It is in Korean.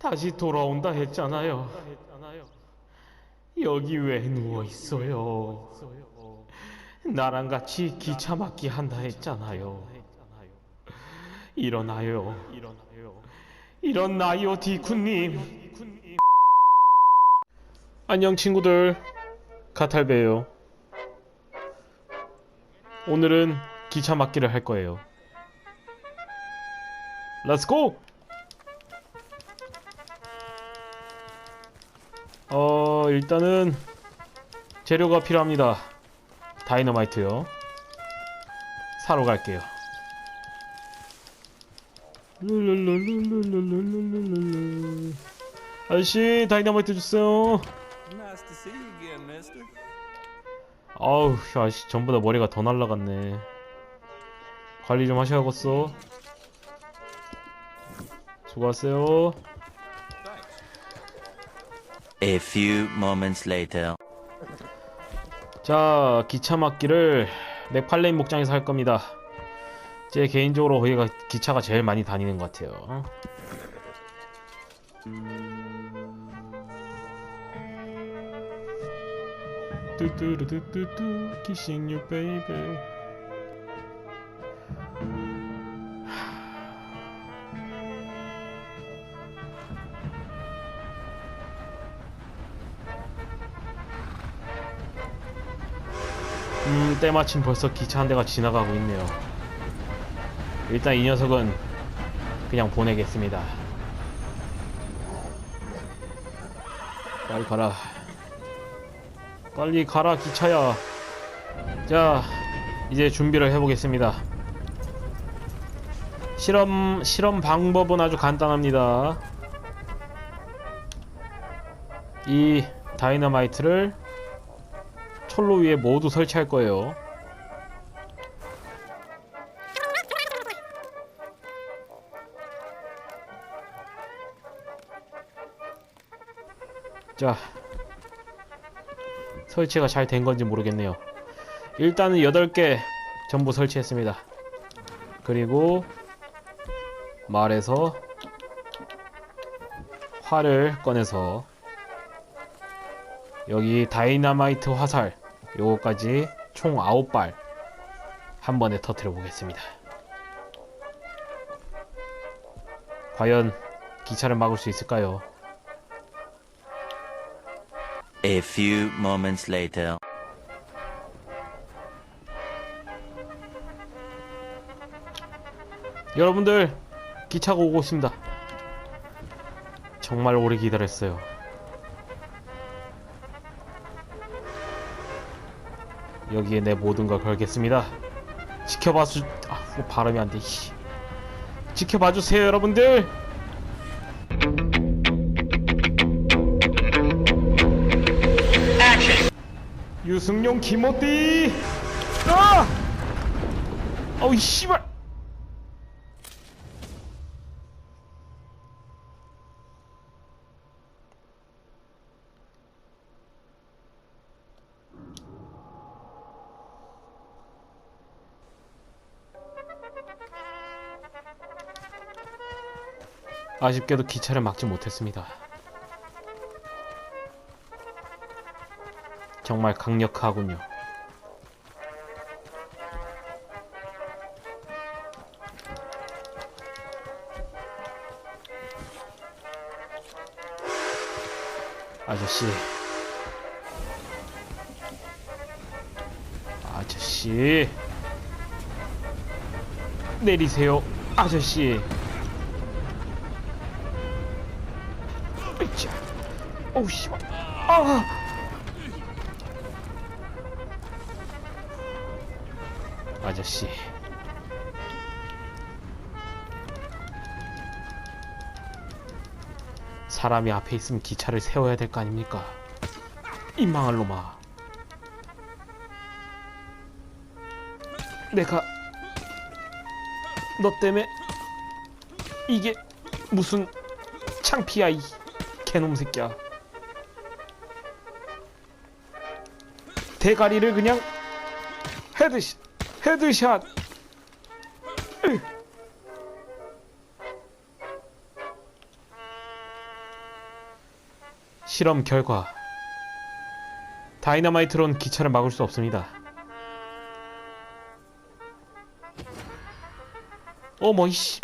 다시 돌아온다 했잖아요. 여기 왜 누워 있어요? 나랑 같이 기차 막기 한다 했잖아요. 일어나요. 일어나요, 디쿠님. 안녕 친구들. 카탈베예요. 오늘은 기차 막기를 할 거예요. 렛츠 고! 어, 일단은 재료가 필요합니다. 다이너마이트요. 사러 갈게요. 아저씨, 다이너마이트 주세요. 아우, 아저씨, 전보다 머리가 더 날라갔네. 관리 좀 하셔야겠어. 수고하세요. A few moments later. 자, 기차 막기를 맥팔레인 목장에서 할 겁니다. 제 개인적으로 거기가 기차가 제일 많이 다니는 것 같아요. 뚜뚜루뚜뚜뚜 kissing 음 때마침 벌써 기차 한 대가 지나가고 있네요. 일단 이 녀석은 그냥 보내겠습니다. 빨리 가라. 빨리 가라 기차야. 자 이제 준비를 해보겠습니다. 실험 실험 방법은 아주 간단합니다. 이 다이너마이트를 철로 위에 모두 설치할 거예요 자 설치가 잘 된 건지 모르겠네요. 일단은 8개 전부 설치했습니다. 그리고 말에서 활을 꺼내서 여기 다이나마이트 화살 요거까지 총 9발 한 번에 터트려 보겠습니다. 과연 기차를 막을 수 있을까요? A few moments later. 여러분들 기차가 오고 있습니다. 정말 오래 기다렸어요. 여기에 내 모든 걸 걸겠습니다. 지켜봐 주 아, 뭐 발음이 안 돼. 씨. 지켜봐 주세요, 여러분들. 유승용 김호띠. 아! 어우 씨발. 아쉽게도 기차를 막지 못했습니다. 정말 강력하군요. 아저씨. 아저씨. 내리세요. 아저씨. 어우 씨발. 아. 아저씨. 사람이 앞에 있으면 기차를 세워야 될 거 아닙니까? 이 망할 놈아. 내가 너 때문에 이게 무슨 창피야 이 개놈 새끼야. 대가리를 그냥 헤드샷 헤드샷. 으. 실험 결과 다이너마이트론 기차를 막을 수 없습니다. 어머 이씨